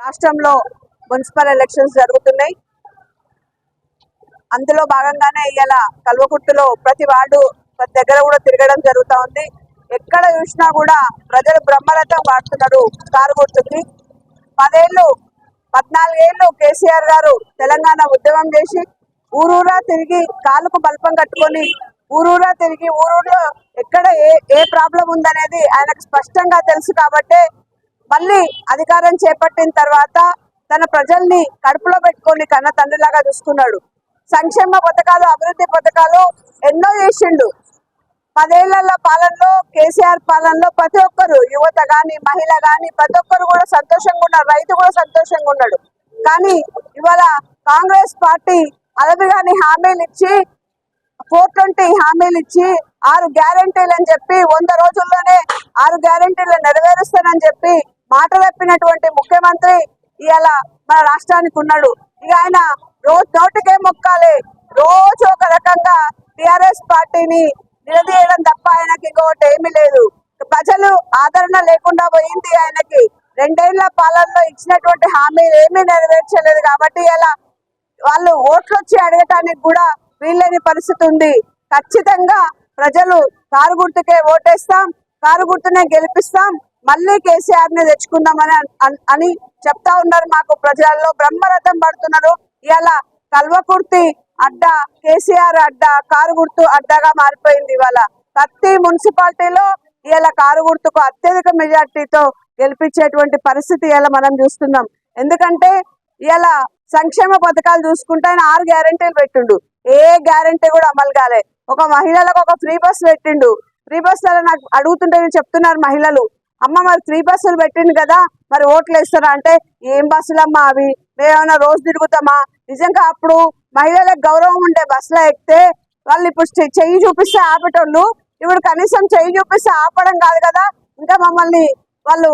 రాష్ట్రంలో municipal elections జరుగుతున్నాయి. అందులో భాగంగానే ఇవాళ కల్వకుర్తిలో ప్రతి వార్డు ప్రతి దగ్గర కూడా తిరగడం జరుగుతూ ఉంది. ఎక్కడ చూసినా కూడా ప్రజలు బ్రహ్మరథం వాడుతున్నారు కారు కొడుతుంది పదేళ్ళు పద్నాలుగేళ్ళు కేసీఆర్ గారు తెలంగాణ ఉద్యమం చేసి ఊరూరా తిరిగి కాలుకు బల్పం కట్టుకొని ఊరూరా తిరిగి ఊరూరులో ఎక్కడ ఏ ఏ ప్రాబ్లం ఉందనేది ఆయనకు స్పష్టంగా తెలుసు కాబట్టే మళ్ళీ అధికారం చేపట్టిన తర్వాత తన ప్రజల్ని కడుపులో పెట్టుకొని కన్న తండ్రిలాగా చూసుకున్నాడు. సంక్షేమ పథకాలు అభివృద్ధి పథకాలు ఎన్నో చేసిండు. పదేళ్ళ పాలనలో కేసీఆర్ పాలనలో ప్రతి ఒక్కరు యువత గాని మహిళ గాని ప్రతి ఒక్కరు కూడా సంతోషంగా ఉన్నారు. రైతు కూడా సంతోషంగా ఉన్నాడు. కానీ ఇవాళ కాంగ్రెస్ పార్టీ అలవిగాని హామీలు ఇచ్చి ఫోర్ ట్వంటీ హామీలు ఇచ్చి ఆరు గ్యారంటీలు అని చెప్పి వంద రోజుల్లోనే ఆరు గ్యారంటీలు నెరవేరుస్తానని చెప్పి మాట తప్పినటువంటి ముఖ్యమంత్రి ఇవాళ మన రాష్ట్రానికి ఉన్నాడు. ఇక ఆయన రోజు నోటికే మొక్కాలి. రోజు ఒక రకంగా టిఆర్ఎస్ పార్టీని నిలదీయడం తప్ప ఆయనకి ఇంకొకటి ఏమీ లేదు. ప్రజలు ఆదరణ లేకుండా పోయింది ఆయనకి. రెండేళ్ళ పాలనలో ఇచ్చినటువంటి హామీలు ఏమీ నెరవేర్చలేదు కాబట్టి ఇలా వాళ్ళు ఓట్లు వచ్చి అడగటానికి కూడా వీల్లేని పరిస్థితి ఉంది. ఖచ్చితంగా ప్రజలు కారు గుర్తుకే ఓటేస్తాం కారు గుర్తునే గెలిపిస్తాం మళ్ళీ కేసీఆర్ని తెచ్చుకుందామని అని చెప్తా ఉన్నారు మాకు ప్రజల్లో. బ్రహ్మరథం పడుతున్నారు. ఇలా కల్వకుర్తి అడ్డ కేసీఆర్ అడ్డ కారు గుర్తు అడ్డగా మారిపోయింది ఇవాళ. ప్రతి మున్సిపాలిటీలో ఇలా కారు గుర్తుకు అత్యధిక మెజార్టీతో గెలిపించేటువంటి పరిస్థితి ఇలా మనం చూస్తున్నాం. ఎందుకంటే ఇలా సంక్షేమ పథకాలు చూసుకుంటే ఆయన ఆరు గ్యారంటీలు పెట్టిండు. ఏ గ్యారంటీ కూడా అమలు కాలే. ఒక మహిళలకు ఒక ఫ్రీ బస్ పెట్టిండు. ఫ్రీ బస్ నాకు అడుగుతుంటే చెప్తున్నారు మహిళలు. అమ్మ మరి ఫ్రీ బస్సులు పెట్టిండు కదా మరి ఓట్లు వేస్తారా అంటే ఏం బస్సులమ్మా అవి? మేమేమైనా రోజు తిరుగుతామా? నిజంగా అప్పుడు మహిళలకు గౌరవం ఉండే బస్సులో ఎక్కితే వాళ్ళు ఇప్పుడు చెయ్యి చూపిస్తే ఆపేటోళ్ళు ఇప్పుడు కనీసం చెయ్యి చూపిస్తే ఆపడం కాదు కదా ఇంకా మమ్మల్ని వాళ్ళు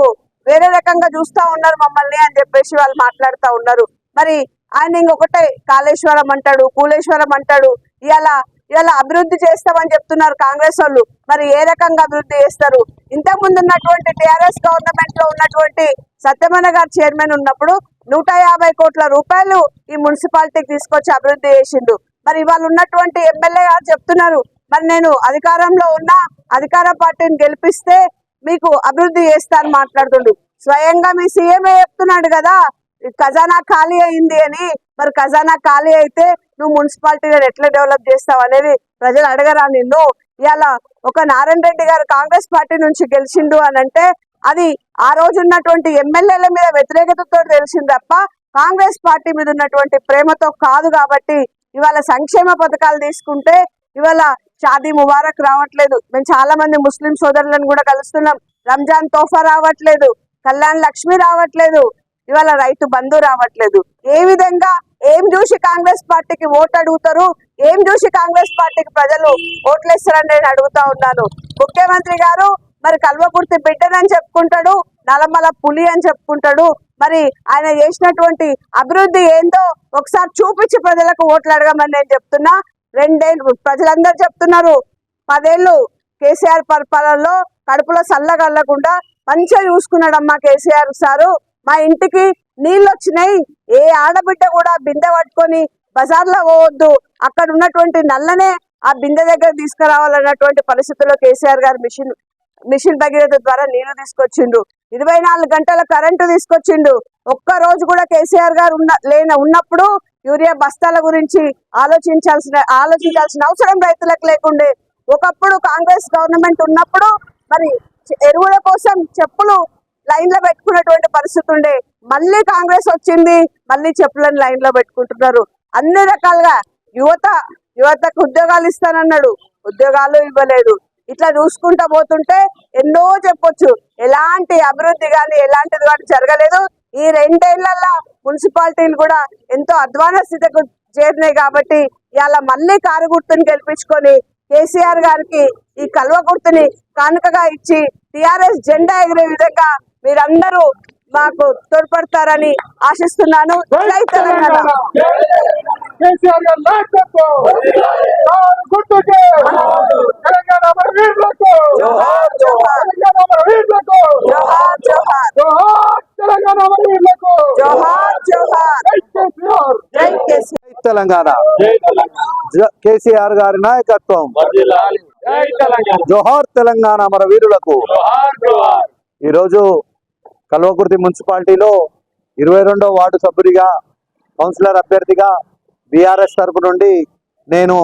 వేరే రకంగా చూస్తా ఉన్నారు మమ్మల్ని అని చెప్పేసి వాళ్ళు మాట్లాడుతా ఉన్నారు. మరి ఆయన ఇంకొకటే కాళేశ్వరం అంటాడు కూలేశ్వరం అంటాడు ఇలా ఇవాళ అభివృద్ధి చేస్తామని చెప్తున్నారు కాంగ్రెస్ వాళ్ళు. మరి ఏ రకంగా అభివృద్ధి చేస్తారు? ఇంతకు ముందు ఉన్నటువంటి టిఆర్ఎస్ గవర్నమెంట్లో ఉన్నటువంటి సత్యమన్న గారు చైర్మన్ ఉన్నప్పుడు నూట యాభై కోట్ల రూపాయలు ఈ మున్సిపాలిటీకి తీసుకొచ్చి అభివృద్ధి చేసిండు. మరి ఇవాళ ఉన్నటువంటి ఎమ్మెల్యే గారు చెప్తున్నారు మరి నేను అధికారంలో ఉన్నా అధికార పార్టీని గెలిపిస్తే మీకు అభివృద్ధి చేస్తా అని మాట్లాడుతుండు. స్వయంగా మీ సీఎంఏ చెప్తున్నాడు కదా ఖజానా ఖాళీ అయింది అని మరి ఖజానా ఖాళీ అయితే నువ్వు మున్సిపాలిటీని ఎట్లా డెవలప్ చేస్తావు అనేది ప్రజలు అడగరా నిన్ను? ఇవాళ ఒక నారాయణ రెడ్డి గారు కాంగ్రెస్ పార్టీ నుంచి గెలిచిండు అని అంటే అది ఆ రోజు ఉన్నటువంటి ఎమ్మెల్యేల మీద వ్యతిరేకతతో తెలిసింది తప్ప కాంగ్రెస్ పార్టీ మీద ఉన్నటువంటి ప్రేమతో కాదు కాబట్టి ఇవాళ సంక్షేమ పథకాలు తీసుకుంటే ఇవాళ షాదీ ముబారక్ రావట్లేదు. మేము చాలా మంది ముస్లిం సోదరులను కూడా కలుస్తున్నాం. రంజాన్ తోఫా రావట్లేదు. కళ్యాణ్ లక్ష్మి రావట్లేదు. ఇవాళ రైతు బంధు రావట్లేదు. ఏ విధంగా ఏం చూసి కాంగ్రెస్ పార్టీకి ఓటు అడుగుతారు? ఏం చూసి కాంగ్రెస్ పార్టీకి ప్రజలు ఓట్లేస్తారని నేను అడుగుతా ఉన్నాను. ముఖ్యమంత్రి గారు మరి కల్వకుర్తి బిడ్డనని చెప్పుకుంటాడు నలమల పులి అని చెప్పుకుంటాడు. మరి ఆయన చేసినటువంటి అభివృద్ధి ఏందో ఒకసారి చూపించి ప్రజలకు ఓట్లు అడగమని నేను చెప్తున్నా. రెండేళ్ళు ప్రజలందరూ చెప్తున్నారు. పదేళ్ళు కేసీఆర్ పరిపాలనలో కడుపులో చల్లగల్లకుండా మంచిగా చూసుకున్నాడమ్మా కేసీఆర్ సారు. మా ఇంటికి నీళ్ళు వచ్చినాయి. ఏ ఆడబిడ్డ కూడా బిందె పట్టుకొని బజార్లో పోవద్దు. అక్కడ ఉన్నటువంటి నల్లనే ఆ బిందె దగ్గర తీసుకురావాలన్నటువంటి పరిస్థితుల్లో కేసీఆర్ గారు మిషన్ మిషన్ భగీరథ ద్వారా నీళ్ళు తీసుకొచ్చిండు. ఇరవై నాలుగు గంటల కరెంటు తీసుకొచ్చిండు. ఒక్క రోజు కూడా కేసీఆర్ గారు ఉన్న లేన ఉన్నప్పుడు యూరియా బస్తాల గురించి ఆలోచించాల్సిన ఆలోచించాల్సిన అవసరం రైతులకు లేకుండే. ఒకప్పుడు కాంగ్రెస్ గవర్నమెంట్ ఉన్నప్పుడు మరి ఎరువుల కోసం చెప్పులు లైన్లో పెట్టుకున్నటువంటి పరిస్థితి ఉండే. మళ్ళీ కాంగ్రెస్ వచ్చింది మళ్ళీ చెప్పులను లైన్లో పెట్టుకుంటున్నారు. అన్ని రకాలుగా యువత యువతకు ఉద్యోగాలు ఇస్తానన్నాడు. ఉద్యోగాలు ఇవ్వలేడు. ఇట్లా చూసుకుంటా పోతుంటే ఎన్నో చెప్పొచ్చు. ఎలాంటి అభివృద్ధి కానీ ఎలాంటిది కానీ జరగలేదు. ఈ రెండేళ్ళలో మున్సిపాలిటీలు కూడా ఎంతో అధ్వాన స్థితికి చేరినాయి కాబట్టి ఇలా మళ్ళీ కారు గుర్తుని గెలిపించుకొని కేసీఆర్ గారికి ఈ కల్వ గుర్తుని కానుకగా ఇచ్చి టిఆర్ఎస్ జెండా ఎగిరే విధంగా మీరందరూ మాకు తోడ్పడతారని ఆశిస్తున్నాను. జై తెలంగాణ. కేసీఆర్ గారి నాయకత్వం తెలంగాణ జోహార్, జోహార్. తెలంగాణ మన వీరులకు. జోహార్ జోహార్. జోహార్ తెలంగాణ మన వీరులకు. జోహార్ జోహార్. జై కేసీఆర్. జై కేసీఆర్. తెలంగాణ. జై తెలంగాణ. జ- కేసీఆర్ గారి నాయకత్వం. జై తెలంగాణ. జోహార్ తెలంగాణ మన వీరులకు. జోహార్ జోహార్. ఈరోజు కల్వకుర్తి మున్సిపాలిటీలో ఇరవై రెండో వార్డు సభ్యుడిగా కౌన్సిలర్ అభ్యర్థిగా బీఆర్ఎస్ తరపు నుండి నేను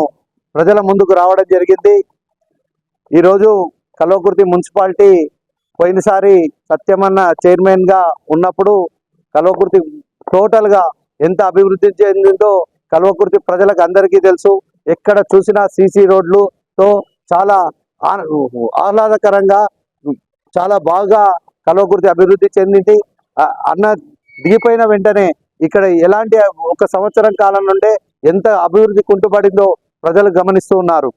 ప్రజల ముందుకు రావడం జరిగింది. ఈరోజు కల్వకుర్తి మున్సిపాలిటీ పోయినసారి సత్యమన్న చైర్మన్గా ఉన్నప్పుడు కల్వకుర్తి టోటల్గా ఎంత అభివృద్ధి చెందిందో కల్వకుర్తి ప్రజలకు అందరికీ తెలుసు. ఎక్కడ చూసినా సీసీ రోడ్లుతో చాలా ఆహ్లాదకరంగా చాలా బాగా కల్వకుర్తి అభివృద్ధి చెందింది. అన్న దిగిపోయిన వెంటనే ఇక్కడ ఎలాంటి ఒక సంవత్సరం కాలం నుండే ఎంత అభివృద్ధి కుంటుపడిందో ప్రజలు గమనిస్తూ ఉన్నారు.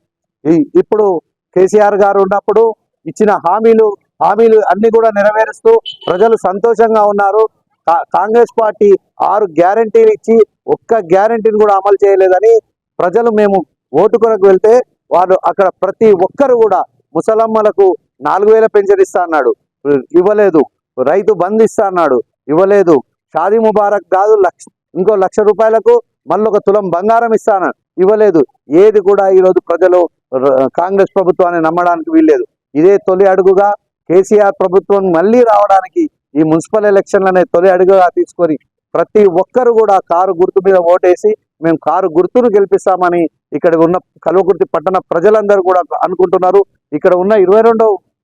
ఈ- ఇప్పుడు కేసీఆర్ గారు ఉన్నప్పుడు ఇచ్చిన హామీలు హామీలు అన్ని కూడా నెరవేరుస్తూ ప్రజలు సంతోషంగా ఉన్నారు. కాంగ్రెస్ పార్టీ ఆరు గ్యారంటీలు ఇచ్చి ఒక్క గ్యారంటీని కూడా అమలు చేయలేదని ప్రజలు మేము ఓటు కొరకు వెళ్తే వాళ్ళు అక్కడ ప్రతి ఒక్కరు కూడా ముసలమ్మలకు నాలుగు వేల పెన్షన్ ఇస్తా అన్నాడు. ఇవ్వలేదు. రైతు బంద్ ఇస్తా అన్నాడు. ఇవ్వలేదు. షాదీ ముబారక్ కాదు లక్ష ఇంకో లక్ష రూపాయలకు మళ్ళీ ఒక తులం బంగారం ఇస్తాను. ఇవ్వలేదు. ఏది కూడా ఈరోజు ప్రజలు కాంగ్రెస్ ప్రభుత్వాన్ని నమ్మడానికి వీల్లేదు. ఇదే తొలి అడుగుగా కేసీఆర్ ప్రభుత్వం మళ్ళీ రావడానికి ఈ మున్సిపల్ ఎలక్షన్లనే తొలి అడుగుగా తీసుకొని ప్రతి ఒక్కరు కూడా కారు గుర్తు మీద ఓటేసి మేము కారు గుర్తును గెలిపిస్తామని ఇక్కడ ఉన్న కల్వకుర్తి పట్టణ ప్రజలందరూ కూడా అనుకుంటున్నారు. ఇక్కడ ఉన్న ఇరవై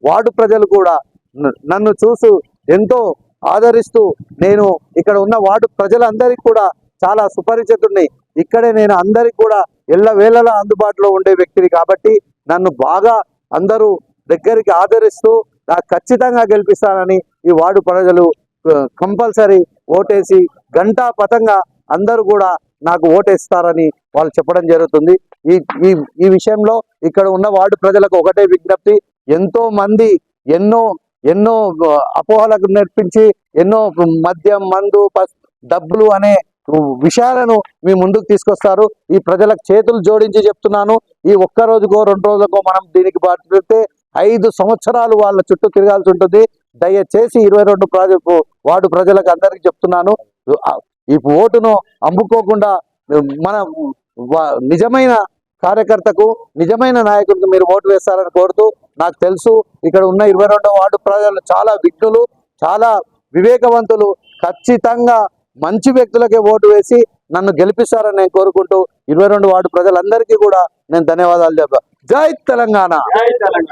వార్డు ప్రజలు కూడా నన్ను చూస్తూ ఎంతో ఆదరిస్తూ నేను ఇక్కడ ఉన్న వార్డు ప్రజలందరికీ కూడా చాలా సుపరిచితుడిని. ఇక్కడే నేను అందరికి కూడా ఎల్లవేళలా అందుబాటులో ఉండే వ్యక్తిని కాబట్టి నన్ను బాగా అందరూ దగ్గరికి ఆదరిస్తూ నాకు ఖచ్చితంగా గెలిపిస్తానని ఈ వార్డు ప్రజలు కంపల్సరీ ఓటేసి గంటా పతంగా అందరూ కూడా నాకు ఓటేస్తారని వాళ్ళు చెప్పడం జరుగుతుంది. ఈ ఈ ఈ విషయంలో ఇక్కడ ఉన్న వార్డు ప్రజలకు ఒకటే విజ్ఞప్తి. ఎంతో మంది ఎన్నో ఎన్నో అపోహలకు నేర్పించి ఎన్నో మద్యం మందు డబ్బులు అనే విషయాలను మీ ముందుకు తీసుకొస్తారు. ఈ ప్రజలకు చేతులు జోడించి చెప్తున్నాను. ఈ ఒక్క రోజుకో రెండు రోజులకో మనం దీనికి బాధ్యత ఐదు సంవత్సరాలు వాళ్ళ చుట్టూ తిరగాల్సి ఉంటుంది. దయచేసి ఇరవై రెండు ప్రాజెక్టు వార్డు ప్రజలకు అందరికీ చెప్తున్నాను. ఈ ఓటును అమ్ముకోకుండా మన వా- నిజమైన కార్యకర్తకు నిజమైన నాయకుడికి మీరు ఓటు వేస్తారని కోరుతూ నాకు తెలుసు ఇక్కడ ఉన్న ఇరవై రెండవ వార్డు ప్రజలు చాలా విఘ్నులు చాలా వివేకవంతులు ఖచ్చితంగా మంచి వ్యక్తులకే ఓటు వేసి నన్ను గెలిపిస్తారని నేను కోరుకుంటూ ఇరవై రెండు వార్డు ప్రజలందరికీ కూడా నేను ధన్యవాదాలు చెప్పా జై తెలంగాణ! జై తెలంగాణ!